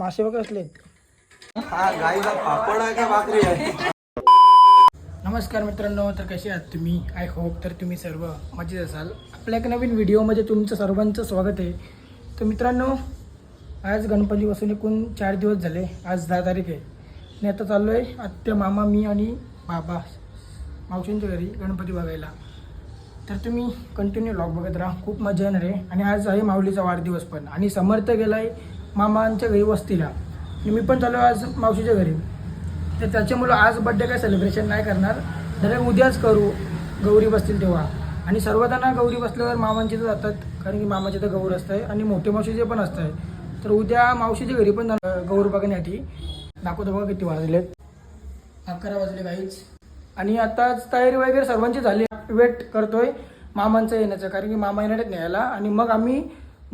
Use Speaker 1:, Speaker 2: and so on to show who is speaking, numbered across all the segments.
Speaker 1: मासे बघ असले. नमस्कार मित्रांनो तर कसे आहात तुम्ही? आय होप तर तुम्ही सर्व मजेत असाल. आपल्या एका नवीन व्हिडिओमध्ये तुमचं सर्वांचं स्वागत आहे. तर मित्रांनो आज गणपती बसून एकूण चार दिवस झाले. आज दहा तारीख आहे. आणि आता चाललो आहे आत्या मामा मी आणि बाबा मावशींच्या घरी गणपती बघायला. तर तुम्ही कंटिन्यू लॉग बघत राहा. खूप मजा येणार आहे. आणि आज आहे माऊलीचा वाढदिवस पण. आणि समर्थ गेला आहे मामांच्या घरी वस्तीला. आणि मी पण चालू आहे आज मावशीच्या घरी. तर त्याच्यामुळं आज बड्डे काय सेलिब्रेशन नाही करणार. तर उद्याच करू गौरी बसतील तेव्हा. आणि सर्वजण गौरी बसल्यावर मामांची तर जातात कारण की मामाचे तर गौर असतं आणि मोठे मावशीचे पण असतं तर उद्या मावशीच्या घरी पण गौर बघण्यासाठी. दाखवतो बघा किती वाजलेत. अकरा वाजले काहीच आणि आताच तयारी वगैरे सर्वांची झाली. वेट करतोय मामांचं येण्याचं कारण की मामा येणार आहेत न्यायला. आणि मग आम्ही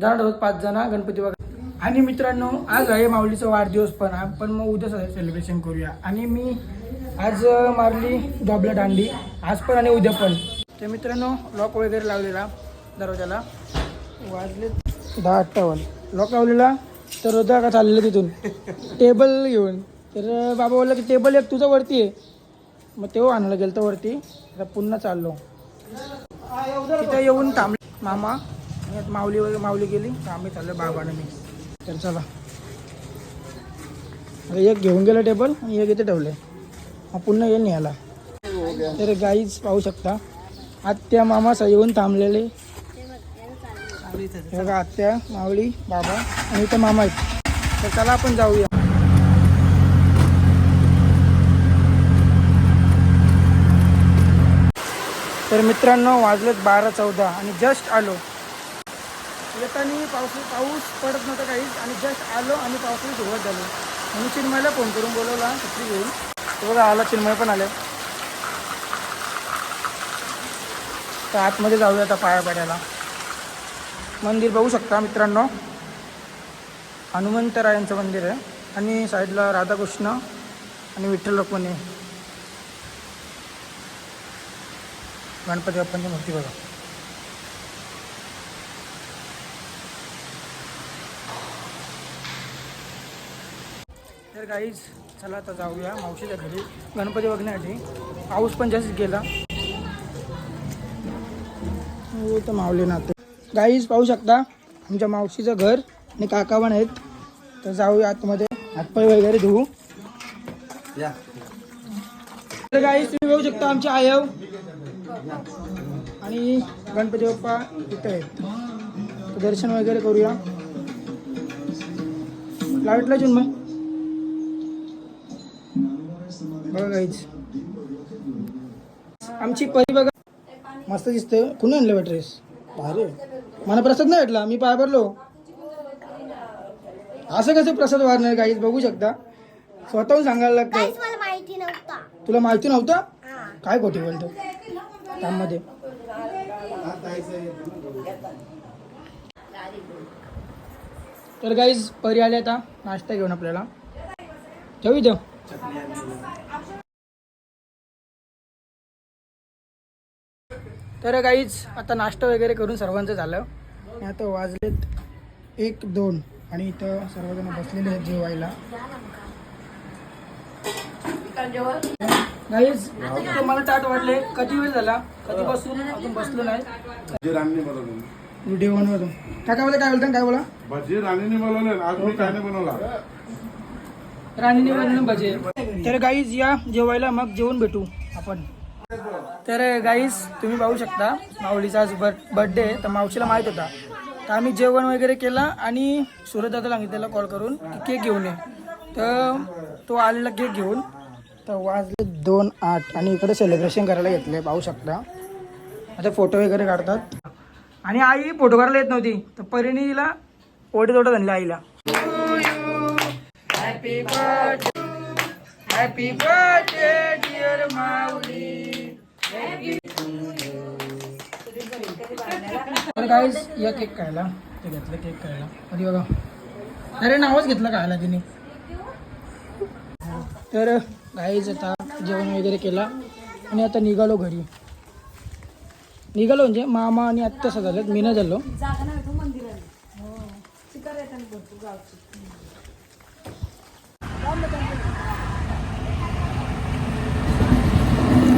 Speaker 1: जाणार आहोत पाच जण गणपती बघा आणि मित्रांनो आज आहे माऊलीचा वाढदिवस पण आपण मग उद्या सेलिब्रेशन करूया. आणि मी आज मारली डॉबला दांडी. आज पण आणि उद्या पण. तर मित्रांनो लॉक वगैरे लावलेला दरवाजाला. वाजले दहा अठ्ठावन्न. लॉक लावलेला तर होता का चाललेलं तिथून? टेबल घेऊन. तर बाबा बोलला की टेबल एक तुझं वरती आहे. मग तेव्हा आणायला गेलं तर वरती. आता पुन्हा चाललो. तिथं येऊन थांबले. मामा माऊली वगैरे माऊली गेली. आम्ही चाललो बाबाने मी. तर चला. एक घेऊन गेलं टेबल आणि एक इथे ठेवले हा पुन्हा येईल न्यायला तर गाईच पाहू शकता आत्या मामा स- येऊन थांबलेले. बघा आत्या मावळी बाबा आणि इथं मामा आहेत. तर चला आपण जाऊया. तर मित्रांनो वाजलेत बारा चौदा आणि जस्ट आलो. येताना पाऊस पाऊस पडत नव्हता काहीच आणि जस्ट आलो आणि पावसाची सुरुवात झाली. म्हणून चिन्मयला फोन करून बोलवला छत्री घेऊन. तो बघा आला चिन्मय पण आले. तर आतमध्ये जाऊया आता पाया पडायला. मंदिर बघू शकता मित्रांनो. हनुमंतरायांचं मंदिर आहे. आणि साईडला राधाकृष्ण आणि विठ्ठल रुक्मिणी. गणपती बाप्पांची मूर्ती बघा. तर काहीच चला आता जाऊया मावशीच्या घरी. गणपती बघण्यासाठी. पाऊस पण जास्त गेला. हो तर मावले नाते. गाईज पाहू शकता आमच्या मावशीचं घर आणि काका पण आहेत. तर जाऊया आतमध्ये. हातपाय वगैरे धुवू
Speaker 2: या.
Speaker 1: तर गाईज तुम्ही बघू शकता आमचे आयव. आणि गणपती बाप्पा इथे आहेत. दर्शन वगैरे करूया. लाईटला जून मग. बघा आमची परी बघा. मस्त दिसते कुणी आणलं ड्रेस भारी. आहे. मला प्रसाद नाही भेटला. मी पाय भरलो. असं कसं प्रसाद वारणार गाईज बघू शकता. स्वतःहून सांगायला लागतं.
Speaker 3: काहीच
Speaker 1: तुला माहिती नव्हतं. काय खोटी बोलतो? त्यामध्ये. तर गाईज परी आले आता. नाश्ता घेऊन आपल्याला. ठेवू इथं? तर गाईज आता नाश्ता वगैरे करून सर्वांचं झालं. आता वाजलेत एक दोन आणि इथं सर्वजण बसलेले आहेत जेवायला. मला ताट वाटले कधी वेळ झाला? कधी बसून अजून बसलो नाही.
Speaker 4: भजी राणीने बनवले.
Speaker 1: व्हिडिओ बनवतो. काय काय बोलता काय बोलता काय बोला?
Speaker 4: भजी बनवले आज मी काय नाही बनवला?
Speaker 1: राणीने बनवून भजे. तर गाईज या जेवायला मग जेवून भेटू आपण. तर गाईज तुम्ही पाहू शकता माऊलीचा आज बर्थ बर्थडे आहे तर मावशीला माहीत होता. तर आम्ही जेवण वगैरे केलं आणि सुरतदादा सांगितलेला कॉल करून की केक घेऊन ये. तर तो आलेला केक घेऊन तर वाजले दोन आठ आणि इकडे सेलिब्रेशन करायला घेतले पाहू शकता. आता फोटो वगैरे काढतात. आणि आई फोटो काढायला येत नव्हती. तर परिणीला ओढे तोडं तोडत आईला. Happy birthday happy birthday dear Mauli तर गाईज या केक खायला. ते घेतलं केक खायला. कधी बघा. अरे नावच घेतलं खायला तिने? तर गाईज आता जेवण वगैरे केला आणि आता निघालो घरी. निघालो म्हणजे मामा आणि आत्ता असं झालं मी नाही झालो.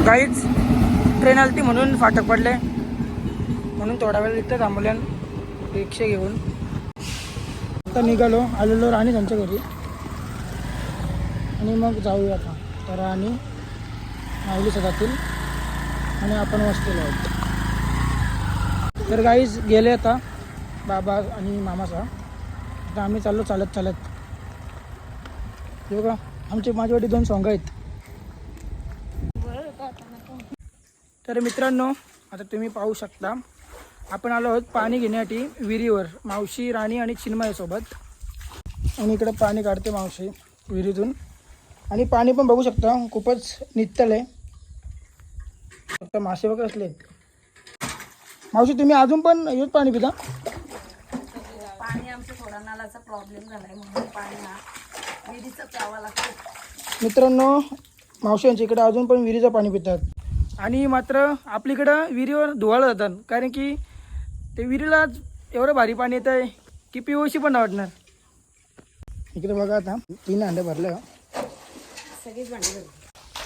Speaker 1: काहीच ट्रेन आलती म्हणून फाटक पडले. म्हणून थोडा वेळ इथं थांबले रिक्षा घेऊन आता निघालो आलेलो राणी त्यांच्या घरी. आणि मग जाऊया आता. तर राणी माऊली सदातील आणि आपण वस्तीला आहोत. तर गाईज गेले आता बाबा आणि मामाचा आता आम्ही चाललो चालत चालत. हे बघा आमचे माझ्यावाडी दोन सॉंग आहेत. तर मित्रांनो आता तुम्ही पाहू शकता आपण आलो आहोत पाणी घेण्यासाठी विहिरीवर मावशी राणी आणि चिन्मयासोबत आणि इकडं पाणी काढते मावशी विहिरीतून. आणि पाणी पण बघू शकता खूपच नित्तल आहे. फक्त मासे वगैरे असले. आहेत मावशी तुम्ही अजून पण येत पाणी पिता?
Speaker 3: पाणी आमच्या थोडा नालाचा प्रॉब्लेम झालाय म्हणून पाणी
Speaker 1: मित्रांनो मावशी यांच्या इकडे अजून पण विहिरीचं पाणी पितात. आणि मात्र आपलीकडं विहिरीवर धुवाळं जातात. कारण की ते विहिरीला एवढं भारी पाणी येत आहे की पिवशी पण आवडणार वाटणार. इकडे बघा आता तीन अंडे भरले.
Speaker 3: सगळीच भांडी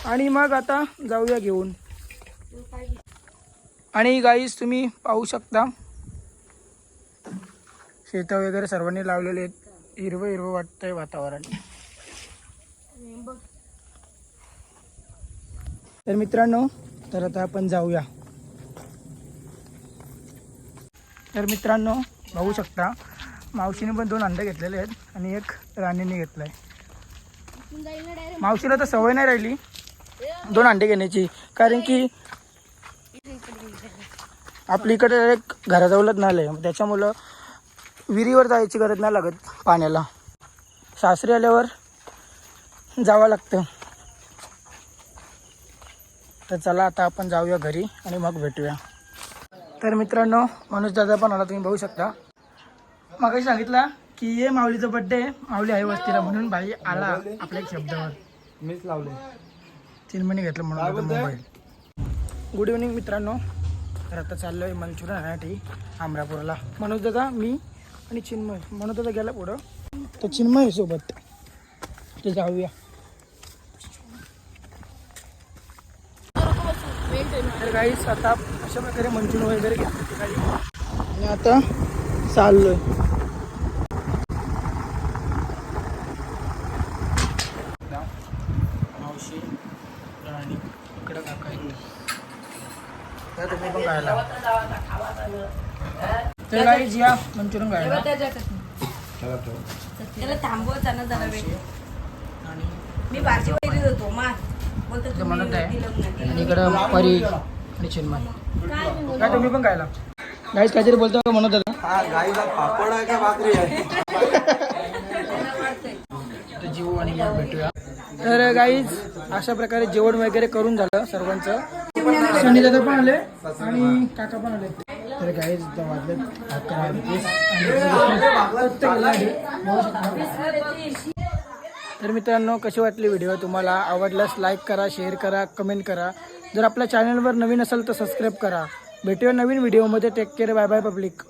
Speaker 1: आणि मग आता जाऊया घेऊन. आणि गाईस तुम्ही पाहू शकता शेतं वगैरे सर्वांनी लावलेले आहेत. हिरवं हिरवं वाटतंय वातावरण. तर मित्रांनो तर आता आपण जाऊया. तर मित्रांनो बघू शकता मावशीने पण दोन अंडे घेतलेले आहेत आणि एक राणीने घेतलाय. मावशीला तर सवय नाही राहिली दोन अंडे घेण्याची कारण की आपली इकडे एक घराजवळच नाही आहे त्याच्यामुळं विहिरीवर जायची गरज नाही लागत पाण्याला. सासरी आल्यावर जावं लागतं. तर चला आता आपण जाऊया घरी आणि मग भेटूया. तर मित्रांनो मनोज दादा पण आला तुम्ही बघू शकता. मग सांगितलं की ये माऊलीचा बड्डे माऊली आहे वस्तीला म्हणून भाई आला आपल्या एक शब्दावर.
Speaker 2: मीच लावले.
Speaker 1: चिन्मणी घेतलं म्हणून आता मोबाईल गुड इव्हनिंग मित्रांनो. तर आता चाललो आहे मंचुरियन आणण्यासाठी अमरापूरला मनोज दादा मी आणि चिन्मय. मनोज दादा गेला पुढं. तर चिन्मय सोबत. ते जाऊया. तर काहीच आता अशा प्रकारे मंचुरियन वगैरे घेतलं ते काही आणि आता चाललोय. मावशी राणी इकडं काका आहेत तर तुम्ही पण खायला तर काही या मंचुरियन खायला
Speaker 3: त्याला थांबवता ना जरा वेळ.
Speaker 1: आणि
Speaker 3: मी बारची पहिली होतो मार. तुम्ही
Speaker 1: म्हणत आहे. आणि इकडं परी आणि चिन्मय. काय तुम्ही पण खायला? काहीतरी बोलतो का म्हणत होता?
Speaker 2: हा गाईला पापड आहे का भाकरी आहे?
Speaker 1: तर जीव आणि मग भेटूया. तर गाईज अशा प्रकारे जेवण वगैरे करून झालं सर्वांचं. सनी दादा पण आले आणि काका पण आले. तर गाईज वाजले अकरा अडतीस आणि प्रत्येकाला आहे. बघू शकता. तर मित्रांनो कशी वाटली व्हिडिओ? तुम्हाला आवडल्यास लाईक करा शेअर करा कमेंट करा. जर आपल्या चॅनलवर नवीन असेल तर सबस्क्राईब करा. भेटूया नवीन व्हिडिओमध्ये take care bye bye public